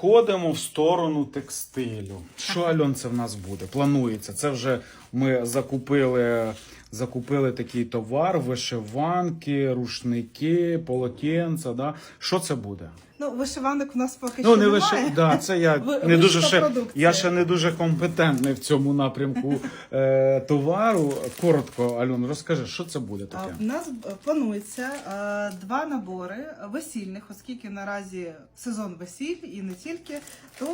Ходимо в сторону текстилю. Що Альон, це в нас буде? Планується. Це вже ми закупили, закупили такий товар: вишиванки, рушники, полотенця. Да? Що це буде? Ну, вишиванок у нас поки Ну, що не немає. лише да, це я Ви- не дуже ще я ще не дуже компетентний в цьому напрямку е, товару. Коротко, Альон, розкажи, що це буде таке? У нас е, планується е, два набори весільних, оскільки наразі сезон весіль і не тільки, то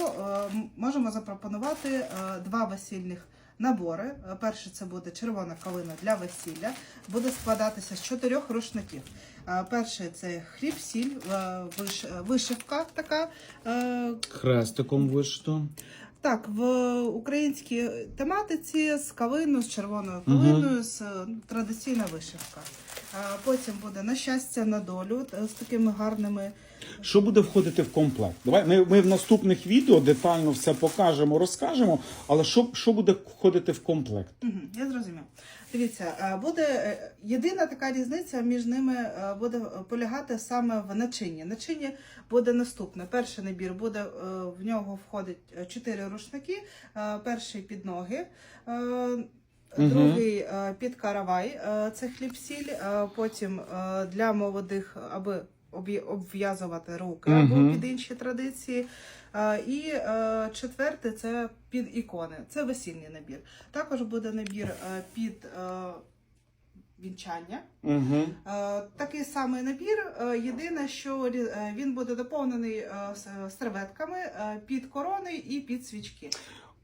е, можемо запропонувати е, два весільних набори. Перше це буде червона калина для весілля, буде складатися з чотирьох рушників. Перше Перший це хліб, сіль, е, виш- е, вишивка така. е, Хрестиком вишито. Так, в українській тематиці з калиною, з червоною калиною, калиною, з е, традиційна вишивка. Потім буде на щастя на долю е, з такими гарними. Що буде входити в комплект? Давай ми, ми в наступних відео детально все покажемо, розкажемо. Але що, що буде входити в комплект? Мгм, я зрозумів. Дивіться, е, буде е, єдина така різниця між ними буде полягати саме в начинні. Начиння буде наступне. Перший набір буде в нього входить чотири рушники. Перший під ноги. Другий е, під каравай, е, це хліб-сіль, е, потім для молодих, аби обв'язувати руки або під інші традиції. І четверте це під ікони. Це весільний набір. Також буде набір під вінчання. Угу. Такий самий набір. Єдине, що він буде доповнений серветками під корони і під свічки.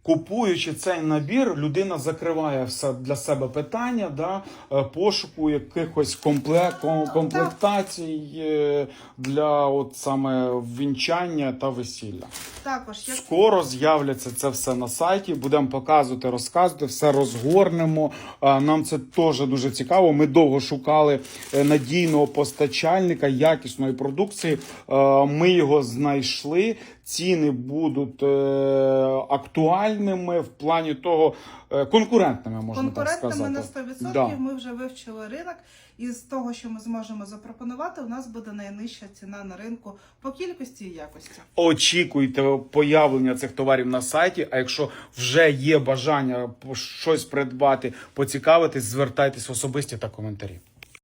Купуючи цей набір, людина закриває все для себе питання да, е, пошуку якихось комплект, ком- комплектацій е, для от саме вінчання та весілля. Також як Скоро з'являться це все на сайті. Будемо показувати, розказувати, все розгорнемо. Нам це теж дуже цікаво. Ми довго шукали е, надійного постачальника якісної продукції. Ми його знайшли. Ціни будуть е, актуальними в плані того, е, конкурентними можна так конкурентами сказати. на 100%. Да. Ми вже вивчили ринок, і з того, що ми зможемо запропонувати, у нас буде найнижча ціна на ринку по кількості і якості. Очікуйте появлення цих товарів на сайті. А якщо вже є бажання щось придбати, поцікавитись, звертайтесь в особисті та коментарі.